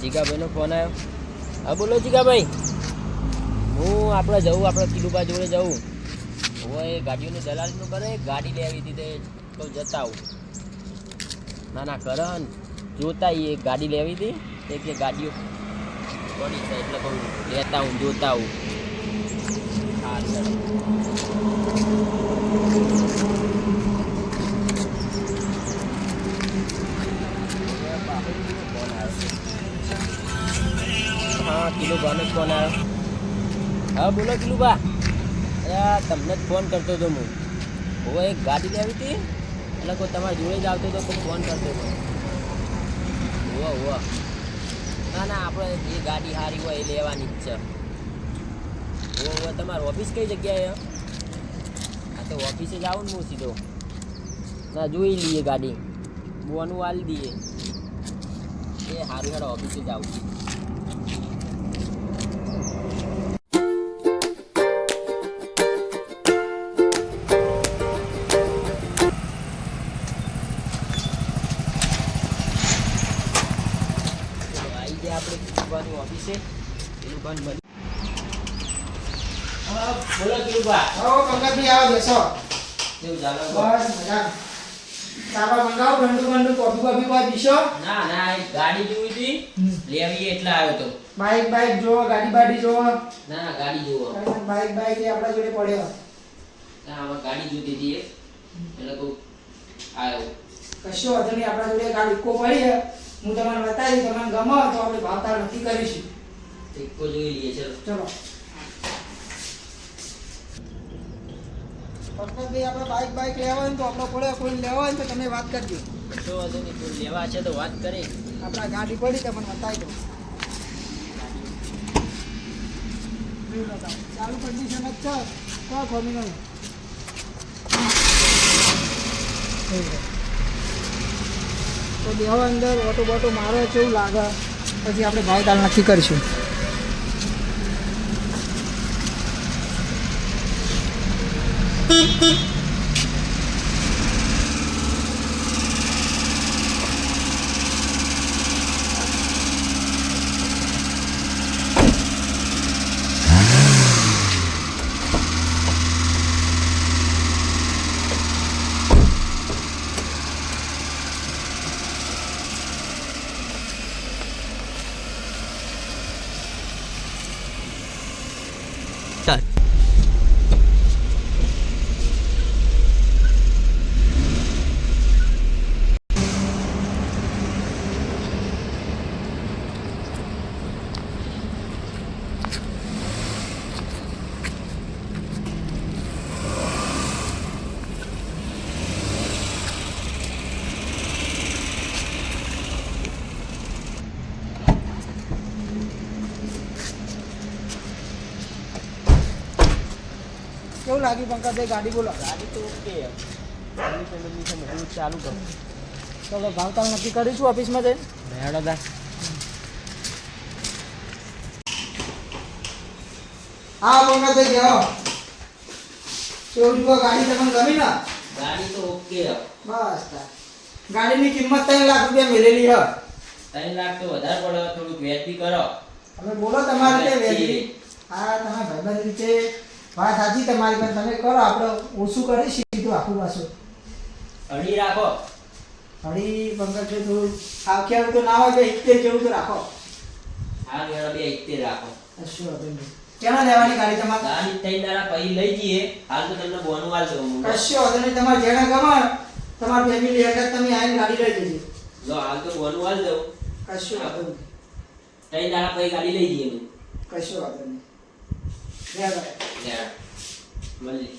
જીગાભાઈનો phone આવ્યો હા, બોલો જીગાભાઈ. હું આપણે જવું, આપણે કિલુબા જોડે જવું. હવે એ ગાડીઓની દલાલીનું કરે, ગાડી લેવી દીધે તો જતા આવું. ના ના, કરે જોતા એ ગાડી લેવી હતી તે કે ગાડીઓ પડી છે, એટલે કહું લેતા હું જોતા આવું. હા ચાલો કિલો બાનો ફોન આવ્યો. હા, બોલો કિલો બા અરે તમને જ ફોન કરતો હતો હું. હવે એક ગાડી લેવી હતી એટલે કોઈ તમારા જોડે જ આવતો હતો ફોન કરતો હતો. હોવા હોવા ના ના, આપણે જે ગાડી સારી હોય એ લેવાની જ છે. હોવે તમારી ઓફિસ કઈ જગ્યાએ આ તો ઓફિસે જ આવું ને હું સીધો. ના, જોઈ લઈએ ગાડી. બોનું વાલી દઈએ. એ સારું હેડો ઓફિસે જ આવું. કિલુબાન મળી બોલો કિલુબા આવો બેસો. કેવું ચાલે? બસ મજા ચાબા મંગાવો ઠંડુ ઠંડુ કોફી કોફી પીશો. ના ના એક ગાડી જોઈ હતી. લેવી એટલે આવ્યો તો. બાઈક બાઈક જોવો ગાડી બાડી જોવો. ના ના ગાડી જોવો. બાઈક બાઈક એ આપણા જોડે પડ્યો. ના આમાં ગાડી જોતી હતી. એટલે કહું આવ્યો. કશો વાંધો નહીં આપણા જોડે ગાડી ઇકો પડી છે. હું તમને બતાવી તમને ગમો તો આપણે ભાવતાલ નક્કી કરીશું. ઇકો જોઈ લઈએ ચલો. ચલો. પંકજભાઈ આપણે બાઇક બાઇક લેવા તો આપણો પડે કોઈ લેવા તો તમે વાત કરજો. કશો વાંધો નહીં લેવા છે તો વાત કરી. આપણા ગાડી પડી તમને બતાવી દો ચાલુ કન્ડિશન જ છે. કોઈ ખોમી નહીં તો દેવા અંદર ઓટો બોટો મારો છે એવું લાગે. પછી આપણે ભાવ તાલ નક્કી કરીશું. だ કેવું લાગ્યું પંકજભાઈ? ગાડી બોલો. ગાડી તો ઓકે બધું ચાલુ કરું ચલો ભાવ નક્કી કરીશું ઓફિસમાં જઈને? હેડો દા. હા પંકજભાઈ જાઓ કેવું ગાડી તમને ગમી ને? ગાડી તો ઓકે બસ. ગાડીની કિંમત ત્રણ લાખ રૂપિયા મેળેલી હ ત્રણ લાખ તો વધારે પડે થોડુંક વેચી કરો. હવે બોલો તમારે વેચી હા તમે ભાઈબંધ રીતે વાત સાચી તમારી પણ તમે કરો આપણે ઓછું કરી સીધું આખું પાછું. અડી રાખો. હળી પંકજભાઈ થોડું આખ્યા તો ના હોય તો ઇત્તેર જેવું તો રાખો. હા વેળા બે ઇત્તેર રાખો. કશું હતું ક્યાં લેવાની ગાડી તમારે? ગાડી ત્રણ દાડા પછી લઈ જઈએ. હાલ તો તમને બોનું હાલ દઉં. કશું વાંધો નહીં તમારે જેને ગમે તમારી ફેમિલી હેઠળ તમે આવીને ગાડી લઈ જજો. જો હાલ તો બોનું હાલ દઉં. કશું નહીં. ત્રણ દાડા પછી ગાડી લઈ જઈએ. કશો વાંધો નહીં. લે ભાઈ લે, મળી